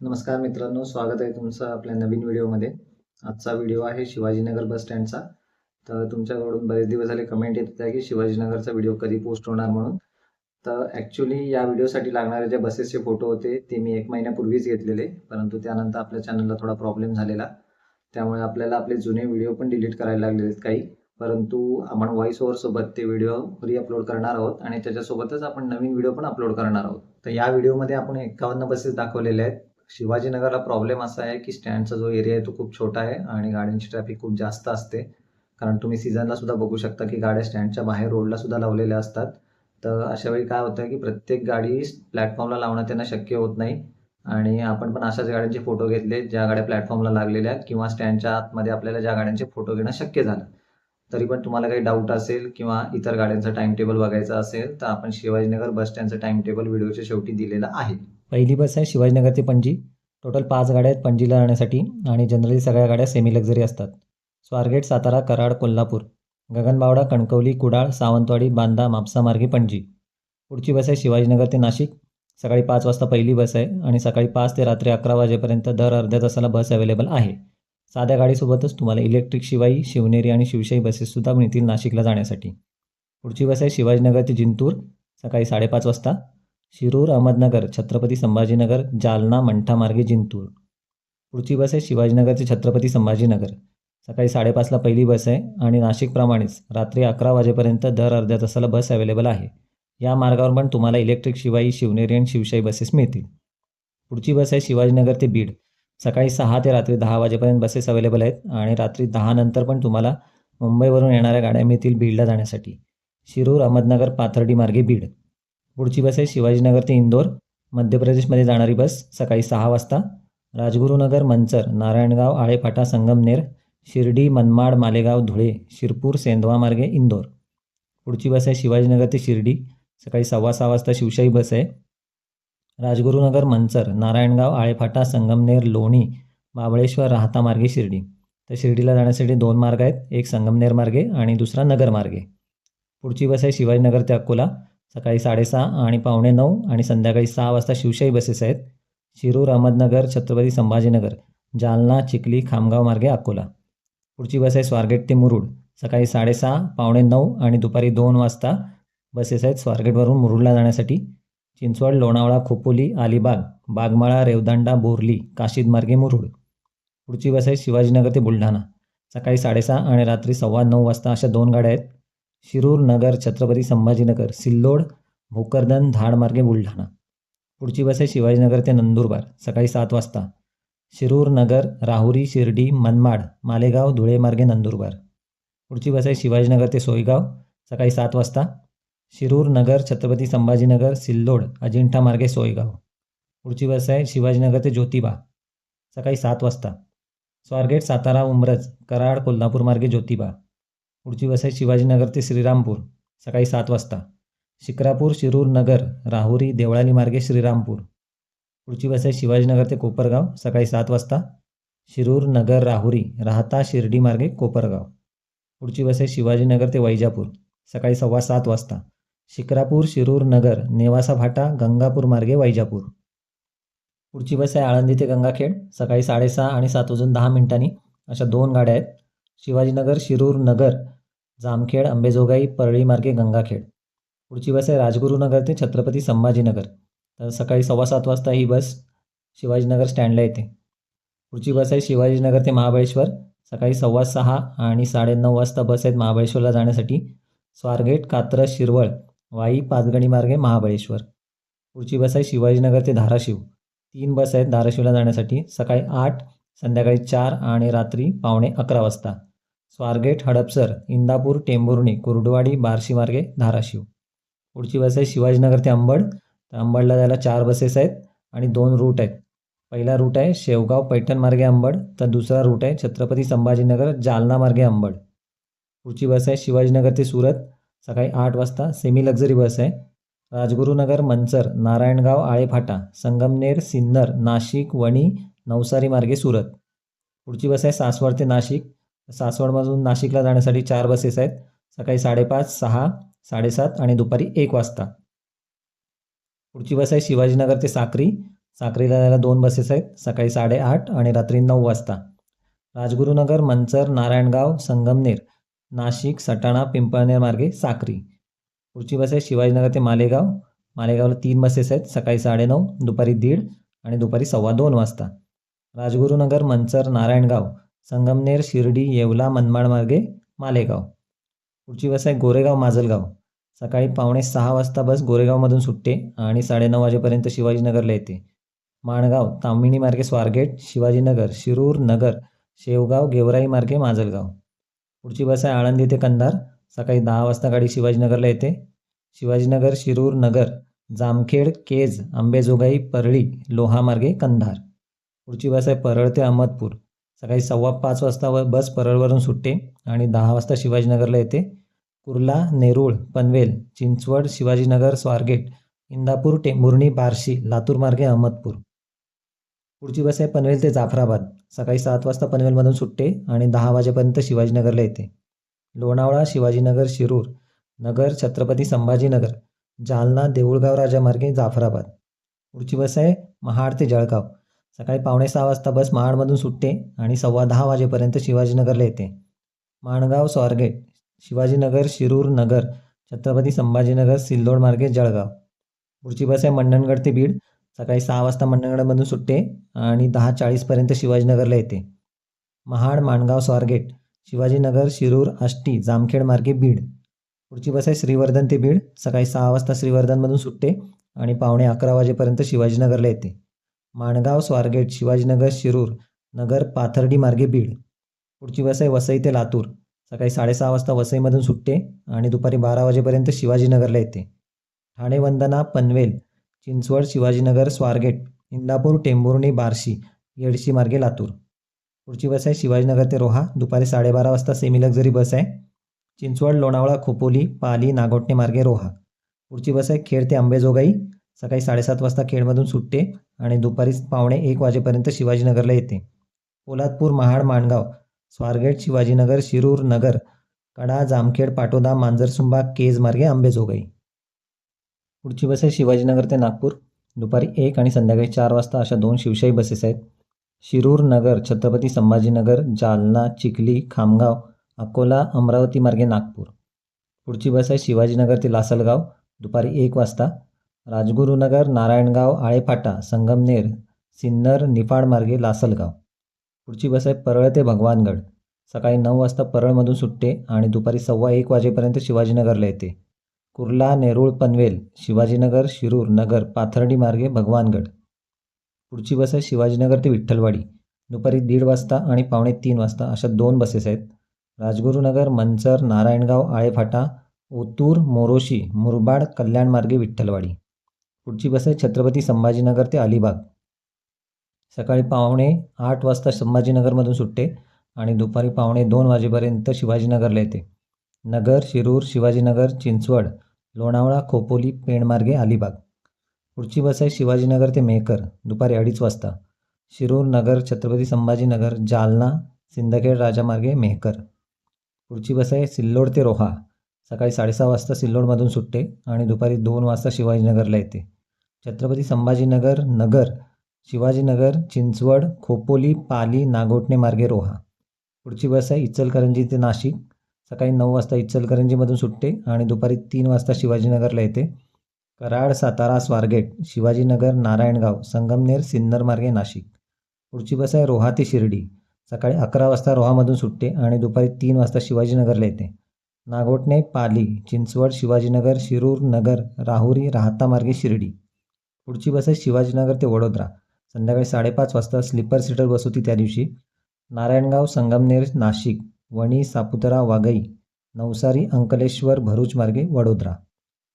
नमस्कार मित्रांनो स्वागत आहे तुमचं आपल्या नवीन व्हिडिओमध्ये. आजचा व्हिडिओ आहे शिवाजीनगर बस स्टँडचा. तर तुमच्याकडून बरेच दिवस झाले कमेंट येत आहे की शिवाजीनगरचा व्हिडिओ कधी पोस्ट होणार म्हणून. तर ॲक्च्युली या व्हिडिओसाठी लागणारे जे बसेसचे फोटो होते ते मी एक महिन्यापूर्वीच घेतलेले. परंतु त्यानंतर आपल्या चॅनलला थोडा प्रॉब्लेम झालेला. त्यामुळे आपल्याला आपले जुने व्हिडिओ पण डिलीट करायला लागलेले आहेत काही. परंतु आपण व्हॉइस ओव्हरसोबत ते व्हिडिओ रिअपलोड करणार आहोत आणि त्याच्यासोबतच आपण नवीन व्हिडिओ पण अपलोड करणार आहोत. तर या व्हिडिओमध्ये आपण एकावन्न बसेस दाखवलेल्या आहेत. शिवाजीनगरला प्रॉब्लेम असा आहे की स्टँडचा जो एरिया आहे तो खूप छोटा आहे आणि गाड्यांची ट्रॅफिक खूप जास्त असते. कारण तुम्ही सीझनला सुद्धा बघू शकता की गाड्या स्टँडच्या बाहेर रोडला सुद्धा लावलेल्या असतात. तर अशा वेळी काय होतं की प्रत्येक गाडी प्लॅटफॉर्मला लावणं त्यांना शक्य होत नाही. आणि आपण पण अशाच गाड्यांचे फोटो घेतले ज्या गाड्या प्लॅटफॉर्मला लागलेल्या किंवा स्टँडच्या आतमध्ये आपल्याला ज्या गाड्यांचे फोटो घेणं शक्य झालं. तरी पण तुम्हाला काही डाऊट असेल किंवा इतर गाड्यांचं टाइम टेबल बघायचं असेल तर आपण शिवाजीनगर बस स्टँडचं टाइम टेबल व्हिडिओच्या शेवटी दिलेलं आहे. पहिली बस आहे शिवाजीनगर ते पणजी. टोटल पाच गाड्या आहेत पणजीला जाण्यासाठी आणि जनरली सगळ्या गाड्या सेमी लक्झरी असतात. स्वारगेट सातारा कराड कोल्हापूर गगनबावडा कणकवली कुडाळ सावंतवाडी बांदा म्हापसा मार्गे पणजी. पुढची बस आहे शिवाजीनगर ते नाशिक. सकाळी पाच वाजता पहिली बस आहे आणि सकाळी पाच ते रात्री अकरा वाजेपर्यंत दर अर्ध्या तासाला बस अवेलेबल आहे. साध्या गाडीसोबतच तुम्हाला इलेक्ट्रिक शिवाई शिवनेरी आणि शिवशाही बसेससुद्धा मिळतील नाशिकला जाण्यासाठी. पुढची बस आहे शिवाजीनगर ते जिंतूर सकाळी साडेपाच वाजता. शिरूर अहमदनगर छत्रपती संभाजीनगर जालना मंठामार्गे जिंतूर. पुढची बस आहे शिवाजीनगर ते छत्रपती संभाजीनगर. सकाळी साडेपाचला पहिली बस आहे आणि नाशिकप्रमाणेच रात्री अकरा वाजेपर्यंत दर अर्ध्या तासाला बस अवेलेबल आहे. या मार्गावर पण तुम्हाला इलेक्ट्रिक शिवाई शिवनेरी आणि शिवशाही बसेस मिळतील. पुढची बस आहे शिवाजीनगर ते बीड. सकाळी सहा ते रात्री दहा वाजेपर्यंत बसेस अवेलेबल आहेत आणि रात्री दहानंतर पण तुम्हाला मुंबईवरून येणाऱ्या गाड्या मिळतील बीडला जाण्यासाठी. शिरूर अहमदनगर पाथर्डी मार्गे बीड. पुढची बस आहे शिवाजीनगर ते इंदोर. मध्य प्रदेशमध्ये जाणारी बस सकाळी सहा वाजता. राजगुरुनगर मंचर नारायणगाव आळेफाटा संगमनेर शिर्डी मनमाड मालेगाव धुळे शिरपूर सेंधवा मार्गे इंदोर. पुढची बस आहे शिवाजीनगर ते शिर्डी. सकाळी सव्वा सहा वाजता शिवशाही बस आहे. राजगुरुनगर मंचर नारायणगाव आळेफाटा संगमनेर लोणी महाबळेश्वर राहता मार्गे शिर्डी. तर शिर्डीला जाण्यासाठी दोन मार्ग आहेत. एक संगमनेर मार्गे आणि दुसरा नगर मार्गे. पुढची बस आहे शिवाजीनगर ते अकोला. सकाळी साडेसहा आणि पावणे नऊ आणि संध्याकाळी सहा वाजता शिवशाही बसेस आहेत. शिरूर अहमदनगर छत्रपती संभाजीनगर जालना चिखली खामगाव मार्गे अकोला. पुढची बस आहे स्वारगेट ते मुरुड. सकाळी साडेसहा पावणे नऊ आणि दुपारी दोन वाजता बसेस आहेत स्वारगेटवरून मुरुडला जाण्यासाठी. चिंचवड लोणावळा खोपोली अलिबाग बागमाळा रेवदांडा बोरली काशीद मार्गे मुरुड. पुढची बस आहे शिवाजीनगर ते बुलढाणा. सकाळी साडेसहा आणि रात्री सव्वा नऊ वाजता अशा दोन गाड्या आहेत. शिरूर नगर, छत्रपती संभाजीनगर, सिल्लोड, भोकरदन धाड मार्गे बुलढाणा. पुढची बस आहे शिवाजीनगर ते नंदुरबार, सकाळी सात वाजता. शिरूर नगर, राहुरी, शिर्डी, मनमाड, मालेगाव, धुळे मार्गे, नंदुरबार. पुढची बस आहे शिवाजीनगर ते सोयगाव, सकाळी सात वाजता. शिरूर नगर, छत्रपती संभाजीनगर, सिल्लोड, अजिंठा मार्गे, सोयगाव. पुढची बस आहे शिवाजीनगर ते ज्योतिबा, सकाळी सात वाजता. स्वारगेट, सातारा, उमरज, कराड, कोल्हापूर मार्गे, ज्योतिबा. पुढची बस आहे शिवाजीनगर ते श्रीरामपूर सकाळी सात वाजता. शिक्रापूर शिरूर नगर राहुरी देवळाली मार्गे श्रीरामपूर. पुढची बस आहे शिवाजीनगर ते कोपरगाव सकाळी सात वाजता. शिरूर नगर राहुरी राहता शिर्डी मार्गे कोपरगाव. पुढची बस आहे शिवाजीनगर ते वैजापूर सकाळी सव्वा सात वाजता. शिक्रापूर शिरूर नगर नेवासा फाटा गंगापूर मार्गे वैजापूर. पुढची बस आहे आळंदी ते गंगाखेड सकाळी साडेसहा आणि सात वाजून दहा मिनिटांनी अशा दोन गाड्या आहेत. शिवाजीनगर शिरूर नगर जामखेड अंबेजोगाई परळी मार्गे गंगाखेड. पुढची बस आहे राजगुरुनगर ते छत्रपती संभाजीनगर. तर सकाळी सव्वा सात वाजता ही बस शिवाजीनगर स्टँडला येते. पुढची बस आहे शिवाजीनगर ते महाबळेश्वर. सकाळी सव्वा सहा आणि साडेनऊ वाजता बस आहेत महाबळेश्वरला जाण्यासाठी. स्वारगेट कात्रज शिरवळ वाई पाचगणी मार्गे महाबळेश्वर. पुढची बस आहे शिवाजीनगर ते धाराशिव. तीन बस आहेत धाराशिवला जाण्यासाठी. सकाळी आठ संध्याकाळी चार आणि रात्री पावणे अकरा वाजता. स्वारगेट हडपसर इंदापूर टेंभुर्णी कुर्डवाडी बार्शीमार्गे धाराशिव. पुढची बस आहे शिवाजीनगर ते अंबड. तर अंबडला जायला चार बसेस आहेत आणि दोन रूट आहेत. पहिला रूट आहे शेवगाव पैठण मार्गे अंबड. तर दुसरा रूट आहे छत्रपती संभाजीनगर जालना मार्गे अंबड. पुढची बस आहे शिवाजीनगर ते सुरत. सकाळी आठ वाजता सेमी लक्झरी बस आहे. राजगुरुनगर मंचर नारायणगाव आळेफाटा संगमनेर सिन्नर नाशिक वणी नवसारी मार्गे सुरत. पुढची बस आहे सासवड ते नाशिक. सासवडमधून नाशिकला जाण्यासाठी चार बसेस आहेत. सकाळी साडेपाच सहा साडेसात आणि दुपारी एक वाजता. पुढची बस आहे शिवाजीनगर ते साक्री. साक्रीला जायला दोन बसेस आहेत. सकाळी साडेआठ आणि रात्री नऊ वाजता. राजगुरुनगर मंचर नारायणगाव संगमनेर नाशिक सटाणा पिंपळनेर मार्गे साक्री. पुढची बस आहे शिवाजीनगर ते मालेगाव. मालेगावला तीन बसेस आहेत. सकाळी साडेनऊ दुपारी दीड आणि दुपारी सव्वा दोन वाजता. राजगुरुनगर मंचर नारायणगाव संगमनेर शिर्डी येवला मनमाड मार्गे मालेगाव. पुढची बस आहे गोरेगाव माजलगाव. सकाळी पावणे सहा वाजता बस गोरेगावमधून सुटते आणि साडेनऊ वाजेपर्यंत शिवाजीनगरला येते. माणगाव तामिणी मार्गे स्वारगेट शिवाजीनगर शिरूर नगर शेवगाव गेवराई मार्गे माजलगाव. पुढची बस आहे आळंदी ते कंधार. सकाळी दहा वाजता गाडी शिवाजीनगरला येते. शिवाजीनगर शिरूर नगर जामखेड केज आंबेजोगाई परळी लोहामार्गे कंधार. पुढची बस आहे परळ ते अहमदपूर. सकाळी सव्वा पाच वाजता व बस परळवरून सुटते आणि दहा वाजता शिवाजीनगरला येते. कुर्ला नेरूळ पनवेल चिंचवड शिवाजीनगर स्वारगेट इंदापूर टेंभुर्णी बार्शी लातूर मार्गे अहमदपूर. पुढची बस आहे पनवेल ते जाफराबाद. सकाळी सात वाजता पनवेलमधून सुटते आणि दहा वाजेपर्यंत शिवाजीनगरला येते. लोणावळा शिवाजीनगर शिरूर नगर छत्रपती संभाजीनगर जालना देऊळगाव राजामार्गे जाफराबाद. पुढची बस आहे महाड ते जळगाव. सकाळी पावणे सहा वाजता बस महाडमधून सुटते आणि सव्वा दहा वाजेपर्यंत शिवाजीनगरला येते. माणगाव स्वारगेट शिवाजीनगर शिरूर नगर छत्रपती संभाजीनगर सिल्लोड मार्गे जळगाव. पुढची बस आहे मंडणगड ते बीड. सकाळी सहा वाजता मंडणगडमधून सुटते आणि दहा चाळीसपर्यंत शिवाजीनगरला येते. महाड माणगाव स्वारगेट शिवाजीनगर शिरूर आष्टी जामखेड मार्गे बीड. पुढची बस आहे श्रीवर्धन ते बीड. सकाळी सहा वाजता श्रीवर्धनमधून सुटते आणि पावणे अकरा वाजेपर्यंत शिवाजीनगरला येते. माणगाव स्वारगेट शिवाजीनगर शिरूर नगर पाथर्डी मार्गे बीड. पुढची बस आहे वसई ते लातूर. सकाळी साडेसहा वाजता वसईमधून सुटते आणि दुपारी बारा वाजेपर्यंत शिवाजीनगरला येते. ठाणे वंदना पनवेल चिंचवड शिवाजीनगर स्वारगेट इंदापूर टेंभुर्णी बार्शी येडशी मार्गे लातूर. पुढची बस आहे शिवाजीनगर ते रोहा. दुपारी साडेबारा वाजता सेमी लक्झरी बस आहे. चिंचवड लोणावळा खोपोली पाली नागोटणे मार्गे रोहा. पुढची बस आहे खेड ते अंबेजोगाई सकाळी साडेसात वाजता खेडमधून सुटते आणि दुपारी पावणे एक वाजेपर्यंत शिवाजीनगरला येते. पोलादपूर महाड माणगाव स्वारगेट शिवाजीनगर शिरूर नगर कडा जामखेड पाटोदा मांजरसुंबा केज मार्गे अंबेजोगाई पुढची बस आहे शिवाजीनगर ते नागपूर. दुपारी एक आणि संध्याकाळी चार वाजता अशा दोन शिवशाही बसेस आहेत. शिरूर नगर छत्रपती संभाजीनगर जालना चिखली खामगाव अकोला अमरावती मार्गे नागपूर. पुढची बस आहे शिवाजीनगर ते लासलगाव. दुपारी एक वाजता राजगुरुनगर नारायणगाव आळेफाटा संगमनेर सिन्नर निफाड मार्गे लासलगाव. पुढची बस आहे परळ ते भगवानगड. सकाळी नऊ वाजता परळमधून सुटते आणि दुपारी सव्वा एक वाजेपर्यंत शिवाजीनगरला येते. कुर्ला नेरूळ पनवेल शिवाजीनगर शिरूर नगर पाथर्डी मार्गे भगवानगड. पुढची बस आहे शिवाजीनगर ते विठ्ठलवाडी. दुपारी दीड वाजता आणि पावणे तीन वाजता अशा दोन बसेस आहेत. राजगुरुनगर मंचर नारायणगाव आळेफाटा ओतूर मोरोशी मुरबाड कल्याण मार्गे विठ्ठलवाडी. पुढची बस आहे छत्रपती संभाजीनगर ते अलिबाग. सकाळी पावणे आठ वाजता संभाजीनगरमधून सुटते आणि दुपारी पावणे दोन वाजेपर्यंत शिवाजीनगरला येते. नगर शिरूर शिवाजीनगर चिंचवड लोणावळा खोपोली पेणमार्गे अलिबाग. पुढची बस आहे शिवाजीनगर ते मेहकर दुपारी अडीच वाजता. शिरूर नगर छत्रपती संभाजीनगर जालना सिंदखेड राजामार्गे मेहकर. पुढची बस आहे सिल्लोड ते रोहा. सकाळी साडेसहा वाजता सिल्लोडमधून सुटते आणि दुपारी दोन वाजता शिवाजीनगरला येते. छत्रपती संभाजीनगर नगर शिवाजीनगर चिंचवड खोपोली पाली नागोटणे मार्गे रोहा. पुढची बस आहे इचलकरंजी ते नाशिक. सकाळी नऊ वाजता इचलकरंजीमधून सुटते आणि दुपारी तीन वाजता शिवाजीनगरला येते. कराड सातारा स्वारगेट शिवाजीनगर नारायणगाव संगमनेर सिन्नर मार्गे नाशिक. पुढची बस आहे रोहा ते शिर्डी. सकाळी अकरा वाजता रोहामधून सुटते आणि दुपारी तीन वाजता शिवाजीनगरला येते. नागोटणे पाली चिंचवड शिवाजीनगर शिरूर नगर राहुरी राहता मार्गे शिर्डी. पुढची बस आहे शिवाजीनगर ते वडोदरा. संध्याकाळी साडेपाच वाजता स्लीपर सीटर बस होती त्या दिवशी. नारायणगाव संगमनेर नाशिक वणी सापुतारा वाघई नवसारी अंकलेश्वर भरूच मार्गे वडोदरा.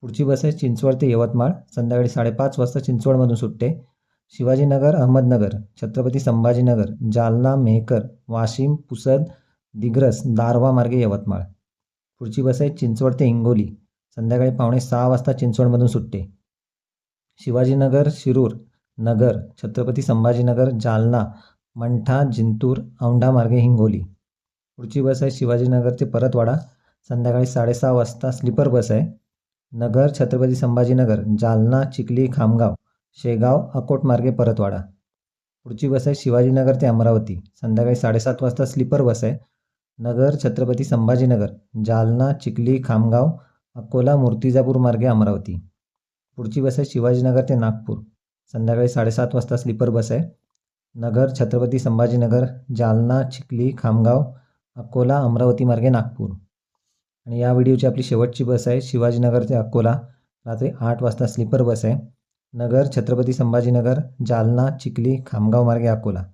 पुढची बस आहे चिंचवड ते यवतमाळ. संध्याकाळी साडेपाच वाजता चिंचवडमधून सुटते. शिवाजीनगर अहमदनगर छत्रपती संभाजीनगर जालना मेहकर वाशिम पुसद दिग्रस दारवा मार्गे यवतमाळ. पुढची बस आहे चिंचवड ते हिंगोली. संध्याकाळी पावणे सहा वाजता चिंचवडमधून सुटते. शिवाजीनगर, शिरूर, नगर, छत्रपती संभाजीनगर, जालना, मंठा, जिंतूर, औंढा मार्गे हिंगोली. पुढची बस आहे शिवाजीनगर ते परतवाडा. संध्याकाळी साडेसहा वाजता स्लीपर बस आहे. नगर, छत्रपती संभाजीनगर, जालना, चिखली, खामगाव, शेगाव, अकोट मार्गे परतवाडा. पुढची बस आहे शिवाजीनगर ते अमरावती. संध्याकाळी साडेसात वाजता स्लीपर बस आहे. नगर, छत्रपती संभाजीनगर, जालना, चिखली, खामगाव, अकोला, मूर्तिजापूर मार्गे अमरावती. पुढची बस आहे शिवाजीनगर ते नागपूर. संध्याकाळी साडेसात वाजता स्लीपर बस आहे. नगर छत्रपती संभाजीनगर जालना चिखली खामगाव अकोला अमरावती मार्गे नागपूर. आणि या व्हिडिओची आपली शेवटची बस आहे शिवाजीनगर ते अकोला. रात्री आठ वाजता स्लीपर बस आहे. नगर छत्रपती संभाजीनगर जालना चिखली खामगाव मार्गे अकोला.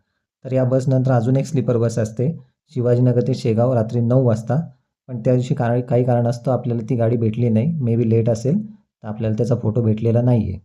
तर या बसनंतर अजून एक स्लीपर बस असते. शिवाजीनगर ते शेगाव रात्री नऊ वाजता. पण त्या दिवशी कारण काही कारणास्तव आपल्याला ती गाडी भेटली नाही. मे बी लेट असेल. तर आपल्याला त्याचा फोटो भेटलेला नाही आहे